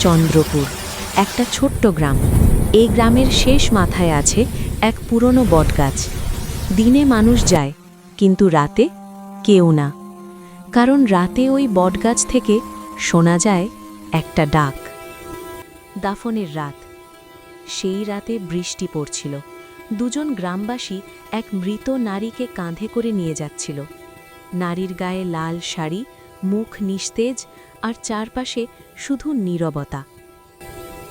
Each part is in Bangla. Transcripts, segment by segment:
চন্দ্রপুর, একটা ছোট্ট গ্রাম। এই গ্রামের শেষ মাথায় আছে এক পুরনো বটগাছ। দিনে মানুষ যায়, কিন্তু রাতে কেউ না। কারণ রাতে ওই বটগাছ থেকে শোনা যায় একটা ডাক। দাফনের রাত। সেই রাতে বৃষ্টি পড়ছিল। দুজন গ্রামবাসী এক মৃত নারীকে কাঁধে করে নিয়ে যাচ্ছিল। নারীর গায়ে লাল শাড়ি, মুখ নিস্তেজ আর চারপাশে শুধু নীরবতা,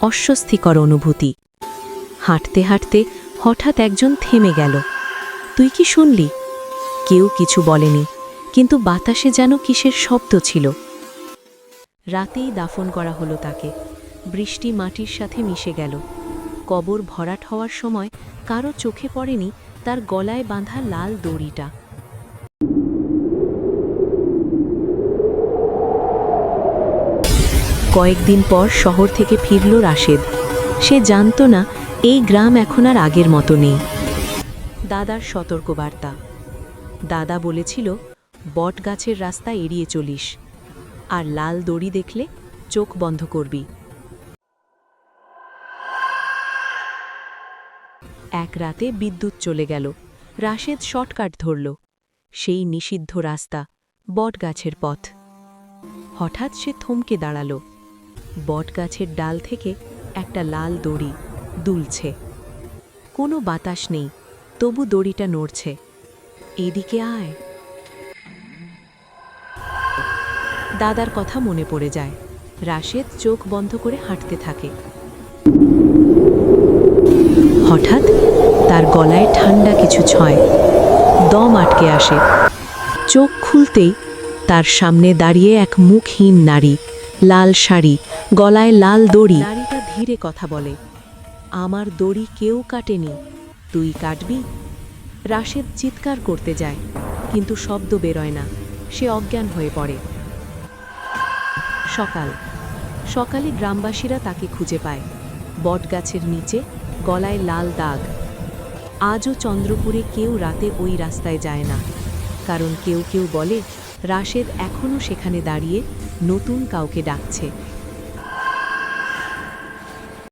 অস্বস্তিকর অনুভূতি। হাঁটতে হাঁটতে হঠাৎ একজন থেমে গেল। তুই কি শুনলি? কেউ কিছু বলেনি, কিন্তু বাতাসে যেন কিসের শব্দ ছিল। রাতেই দাফন করা হলো তাকে। বৃষ্টি মাটির সাথে মিশে গেল। কবর ভরাট হওয়ার সময় কারও চোখে পড়েনি তার গলায় বাঁধা লাল দড়িটা। কয়েকদিন পর শহর থেকে ফিরল রাশেদ। সে জানত না, এই গ্রাম এখন আর আগের মতো নেই। দাদার সতর্কবার্তা। দাদা বলেছিল বট গাছের রাস্তা এড়িয়ে চলিস, আর লাল দড়ি দেখলে চোখ বন্ধ করবি। এক রাতে বিদ্যুৎ চলে গেল। রাশেদ শর্টকাট ধরল। সেই নিষিদ্ধ রাস্তা বটগাছের পথ। হঠাৎ সে থমকে দাঁড়াল। বটগাছের ডাল থেকে একটা লাল দড়ি দুলছে। কোনো বাতাস নেই, তবু দড়িটা নড়ছে। এদিকে আয়। দাদার কথা মনে পড়ে যায়। রাশেদ চোখ বন্ধ করে হাঁটতে থাকে। হঠাৎ তার গলায় ঠান্ডা কিছু ছয়। দম আটকে আসে। চোখ খুলতেই তার সামনে দাঁড়িয়ে এক মুখহীন নারী লাল শাড়ি, গলায় লাল দড়ি। ধীরে কথা বলে, আমার দড়ি কেউ কাটেনি, তুই কাটবি? রাশেদ চিৎকার করতে যায়, কিন্তু শব্দ বেরোয় না, সে অজ্ঞান হয়ে পড়ে। সকাল, সকালে গ্রামবাসীরা তাকে খুঁজে পায়, বটগাছের নিচে, গলায় লাল দাগ। আজও চন্দ্রপুরে কেউ রাতে ওই রাস্তায় যায় না, কারণ কেউ কেউ বলে রাশেদ এখনও সেখানে দাঁড়িয়ে নতুন কাউকে ডাকছে।